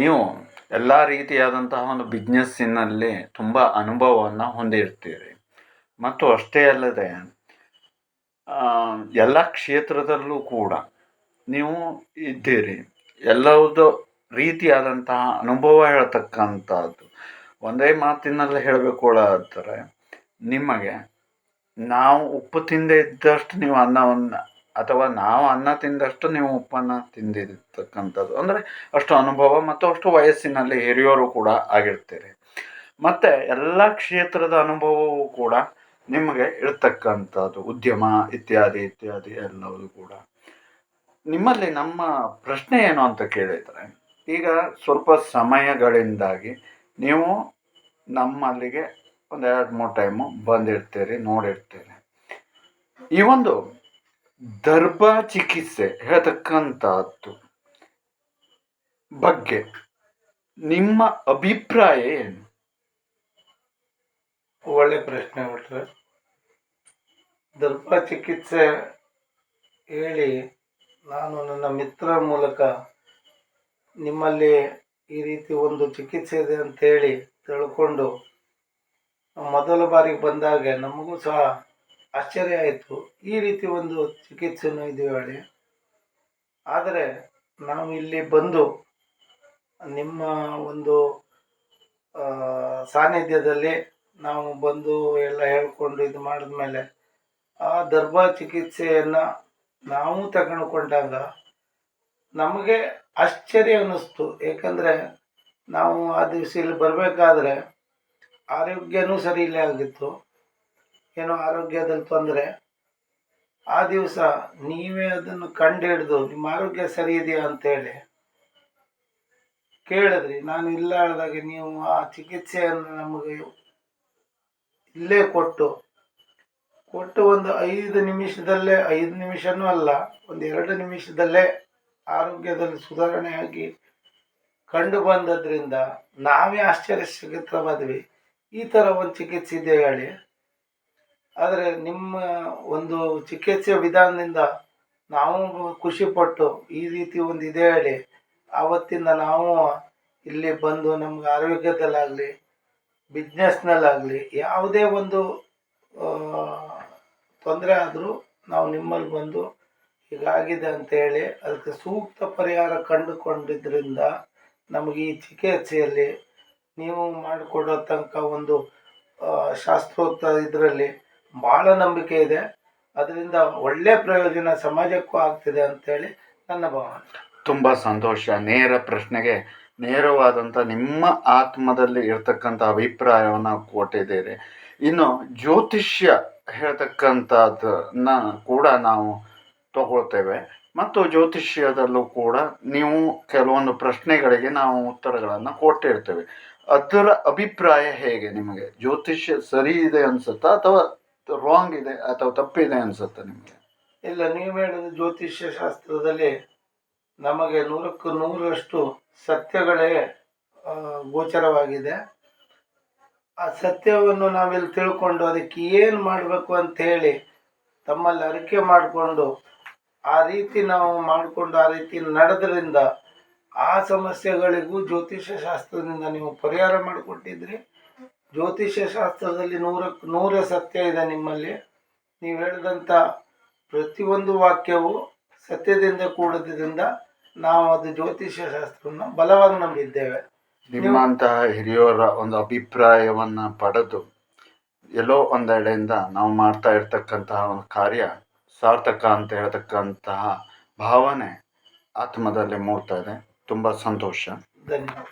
ನೀವು ಎಲ್ಲ ರೀತಿಯಾದಂತಹ ಒಂದು ಬಿಸ್ನೆಸ್ಸಿನಲ್ಲಿ ತುಂಬ ಅನುಭವವನ್ನು ಹೊಂದಿರ್ತೀರಿ. ಮತ್ತು ಅಷ್ಟೇ ಅಲ್ಲದೆ ಎಲ್ಲ ಕ್ಷೇತ್ರದಲ್ಲೂ ಕೂಡ ನೀವು ಇದ್ದೀರಿ. ಎಲ್ಲವುದು ರೀತಿಯಾದಂತಹ ಅನುಭವ ಹೇಳ್ತಕ್ಕಂಥದ್ದು. ಒಂದೇ ಮಾತಿನಲ್ಲಿ ಹೇಳಬೇಕು ಆದರೆ ನಿಮಗೆ ನಾವು ಉಪ್ಪು ತಿಂದೇ ಇದ್ದಷ್ಟು ನೀವು ಅನ್ನವನ್ನು ಅಥವಾ ನಾವು ಅನ್ನ ತಿಂದಷ್ಟು ನೀವು ಉಪ್ಪನ್ನು ತಿಂದಿರತಕ್ಕಂಥದ್ದು. ಅಂದರೆ ಅಷ್ಟು ಅನುಭವ ಮತ್ತು ಅಷ್ಟು ವಯಸ್ಸಿನಲ್ಲಿ ಹಿರಿಯೋರು ಕೂಡ ಆಗಿರ್ತೀರಿ. ಮತ್ತು ಎಲ್ಲ ಕ್ಷೇತ್ರದ ಅನುಭವವೂ ಕೂಡ ನಿಮಗೆ ಇರ್ತಕ್ಕಂಥದ್ದು. ಉದ್ಯಮ ಇತ್ಯಾದಿ ಇತ್ಯಾದಿ ಎಲ್ಲವೂ ಕೂಡ. ನಿಮ್ಮಲ್ಲಿ ನಮ್ಮ ಪ್ರಶ್ನೆ ಏನು ಅಂತ ಕೇಳಿದರೆ, ಈಗ ಸ್ವಲ್ಪ ಸಮಯಗಳಿಂದಾಗಿ ನೀವು ನಮ್ಮಲ್ಲಿಗೆ ಒಂದು ಎರಡು ಮೂರು ಟೈಮು ಬಂದಿರ್ತೀರಿ, ನೋಡಿರ್ತೀರಿ. ಈ ಒಂದು ದರ್ಭಾ ಚಿಕಿತ್ಸೆ ಹೇಳ್ತಕ್ಕಂಥದ್ದು ಬಗ್ಗೆ ನಿಮ್ಮ ಅಭಿಪ್ರಾಯ ಏನು? ಒಳ್ಳೆ ಪ್ರಶ್ನೆ ಬಿಟ್ರೆ ದರ್ಭ ಚಿಕಿತ್ಸೆ ಹೇಳಿ ನಾನು ನನ್ನ ಮಿತ್ರ ಮೂಲಕ ನಿಮ್ಮಲ್ಲಿ ಈ ರೀತಿ ಒಂದು ಚಿಕಿತ್ಸೆ ಇದೆ ಅಂತೇಳಿ ತಿಳ್ಕೊಂಡು ಮೊದಲ ಬಾರಿಗೆ ಬಂದಾಗ ನಮಗೂ ಸಹ ಆಶ್ಚರ್ಯ ಆಯಿತು. ಈ ರೀತಿ ಒಂದು ಚಿಕಿತ್ಸೆನೂ ಇದೆ ಹೇಳಿ ಆದರೆ ನಾವು ಇಲ್ಲಿ ಬಂದು ನಿಮ್ಮ ಒಂದು ಸಾನ್ನಿಧ್ಯದಲ್ಲಿ ನಾವು ಬಂದು ಎಲ್ಲ ಹೇಳ್ಕೊಂಡು ಇದು ಮಾಡಿದ್ಮೇಲೆ ಆ ದರ್ಭ ಚಿಕಿತ್ಸೆಯನ್ನು ನಾವು ತಗೊಂಡ್ಕೊಂಡಾಗ ನಮಗೆ ಆಶ್ಚರ್ಯ ಅನ್ನಿಸ್ತು. ಏಕೆಂದರೆ ನಾವು ಆ ದಿವಸ ಇಲ್ಲಿ ಬರಬೇಕಾದ್ರೆ ಆರೋಗ್ಯನೂ ಸರಿ ಇಲ್ಲ ಆಗಿತ್ತು. ಏನೋ ಆರೋಗ್ಯದಲ್ಲಿ ತೊಂದರೆ, ಆ ದಿವಸ ನೀವೇ ಅದನ್ನು ಕಂಡು ಹಿಡಿದು ನಿಮ್ಮ ಆರೋಗ್ಯ ಸರಿ ಇದೆಯಾ ಅಂತೇಳಿ ಕೇಳಿದ್ರಿ. ನಾನು ಇಲ್ಲ ಹೇಳಿದಾಗ ನೀವು ಆ ಚಿಕಿತ್ಸೆಯನ್ನು ನಮಗೆ ಇಲ್ಲೇ ಕೊಟ್ಟು ಕೊಟ್ಟು ಒಂದು ಐದು ನಿಮಿಷದಲ್ಲೇ, ಐದು ನಿಮಿಷನೂ ಅಲ್ಲ, ಒಂದು ಎರಡು ನಿಮಿಷದಲ್ಲೇ ಆರೋಗ್ಯದಲ್ಲಿ ಸುಧಾರಣೆಯಾಗಿ ಕಂಡು ಬಂದದ್ರಿಂದ ನಾವೇ ಆಶ್ಚರ್ಯಚಕಿತವಾದ್ವಿ ಈ ಥರ ಒಂದು ಚಿಕಿತ್ಸೆ ಇದೆ ಹೇಳಿ. ಆದರೆ ನಿಮ್ಮ ಒಂದು ಚಿಕಿತ್ಸೆ ವಿಧಾನದಿಂದ ನಾವು ಖುಷಿಪಟ್ಟು ಈ ರೀತಿ ಒಂದು ಇದೆ ಹೇಳಿ, ಆವತ್ತಿಂದ ನಾವು ಇಲ್ಲಿ ಬಂದು ನಮ್ಗೆ ಆರೋಗ್ಯದಲ್ಲಾಗಲಿ ಬಿಸ್ನೆಸ್ನಲ್ಲಾಗಲಿ ಯಾವುದೇ ಒಂದು ತೊಂದರೆ ಆದರೂ ನಾವು ನಿಮ್ಮಲ್ಲಿ ಬಂದು ಹೀಗಾಗಿದೆ ಅಂತೇಳಿ ಅದಕ್ಕೆ ಸೂಕ್ತ ಪರಿಹಾರ ಕಂಡುಕೊಂಡಿದ್ದರಿಂದ ನಮಗೆ ಈ ಚಿಕಿತ್ಸೆಯಲ್ಲಿ ನೀವು ಮಾಡಿಕೊಡೋ ತನಕ ಒಂದು ಶಾಸ್ತ್ರೋಕ್ತ ಇದರಲ್ಲಿ ಭಾಳ ನಂಬಿಕೆ ಇದೆ. ಅದರಿಂದ ಒಳ್ಳೆ ಪ್ರಯೋಜನ ಸಮಾಜಕ್ಕೂ ಆಗ್ತಿದೆ ಅಂತೇಳಿ ನನ್ನ ಭಾವನೆ ತುಂಬ ಸಂತೋಷ. ನೇರ ಪ್ರಶ್ನೆಗೆ ನೇರವಾದಂಥ ನಿಮ್ಮ ಆತ್ಮದಲ್ಲಿ ಇರ್ತಕ್ಕಂಥ ಅಭಿಪ್ರಾಯವನ್ನು ಕೊಟ್ಟಿದ್ದೀರಿ. ಇನ್ನು ಜ್ಯೋತಿಷ್ಯ ಹೇಳ್ತಕ್ಕಂಥದ್ದನ್ನ ಕೂಡ ನಾವು ತಗೊಳ್ತೇವೆ. ಮತ್ತು ಜ್ಯೋತಿಷ್ಯದಲ್ಲೂ ಕೂಡ ನೀವು ಕೆಲವೊಂದು ಪ್ರಶ್ನೆಗಳಿಗೆ ನಾವು ಉತ್ತರಗಳನ್ನು ಕೊಟ್ಟಿರ್ತೇವೆ. ಅದರ ಅಭಿಪ್ರಾಯ ಹೇಗೆ ನಿಮಗೆ? ಜ್ಯೋತಿಷ್ಯ ಸರಿ ಇದೆ ಅನ್ಸುತ್ತಾ ಅಥವಾ ರಾಂಗ್ ಇದೆ ಅಥವಾ ತಪ್ಪಿದೆ ಅನ್ಸುತ್ತಾ ನಿಮಗೆ? ಇಲ್ಲ, ನೀವು ಹೇಳಿದ ಜ್ಯೋತಿಷ್ಯ ಶಾಸ್ತ್ರದಲ್ಲಿ ನಮಗೆ ನೂರಕ್ಕೂ ನೂರಷ್ಟು ಸತ್ಯಗಳೇ ಗೋಚರವಾಗಿದೆ. ಆ ಸತ್ಯವನ್ನು ನಾವಿಲ್ಲಿ ತಿಳ್ಕೊಂಡು ಅದಕ್ಕೆ ಏನು ಮಾಡಬೇಕು ಅಂತ ಹೇಳಿ ತಮ್ಮಲ್ಲಿ ಅರಿಕೆ ಮಾಡಿಕೊಂಡು ಆ ರೀತಿ ನಾವು ಮಾಡಿಕೊಂಡು ಆ ರೀತಿ ನಡೆದ್ರಿಂದ ಆ ಸಮಸ್ಯೆಗಳಿಗೂ ಜ್ಯೋತಿಷ್ಯ ಶಾಸ್ತ್ರದಿಂದ ನೀವು ಪರಿಹಾರ ಮಾಡಿಕೊಟ್ಟಿದ್ರಿ. ಜ್ಯೋತಿಷ್ಯ ಶಾಸ್ತ್ರದಲ್ಲಿ ನೂರ ನೂರ ಸತ್ಯ ಇದೆ ನಿಮ್ಮಲ್ಲಿ. ನೀವು ಹೇಳಿದಂಥ ಪ್ರತಿಯೊಂದು ವಾಕ್ಯವು ಸತ್ಯದಿಂದ ಕೂಡದ್ರಿಂದ ನಾವು ಅದು ಜ್ಯೋತಿಷ್ಯ ಶಾಸ್ತ್ರವನ್ನು ಬಲವಾಗಿ ನಂಬಿದ್ದೇವೆ. ನಿಮ್ಮಂತಹ ಹಿರಿಯರ ಒಂದು ಅಭಿಪ್ರಾಯವನ್ನು ಪಡೆದು ಎಲ್ಲೋ ಒಂದೆಡೆಯಿಂದ ನಾವು ಮಾಡ್ತಾ ಇರ್ತಕ್ಕಂತಹ ಒಂದು ಕಾರ್ಯ ಸಾರ್ಥಕ ಅಂತ ಹೇಳ್ತಕ್ಕಂತಹ ಭಾವನೆ ಆತ್ಮದಲ್ಲಿ ಮೂಡ್ತಾ ಇದೆ. ತುಂಬ ಸಂತೋಷ. ಧನ್ಯವಾದ.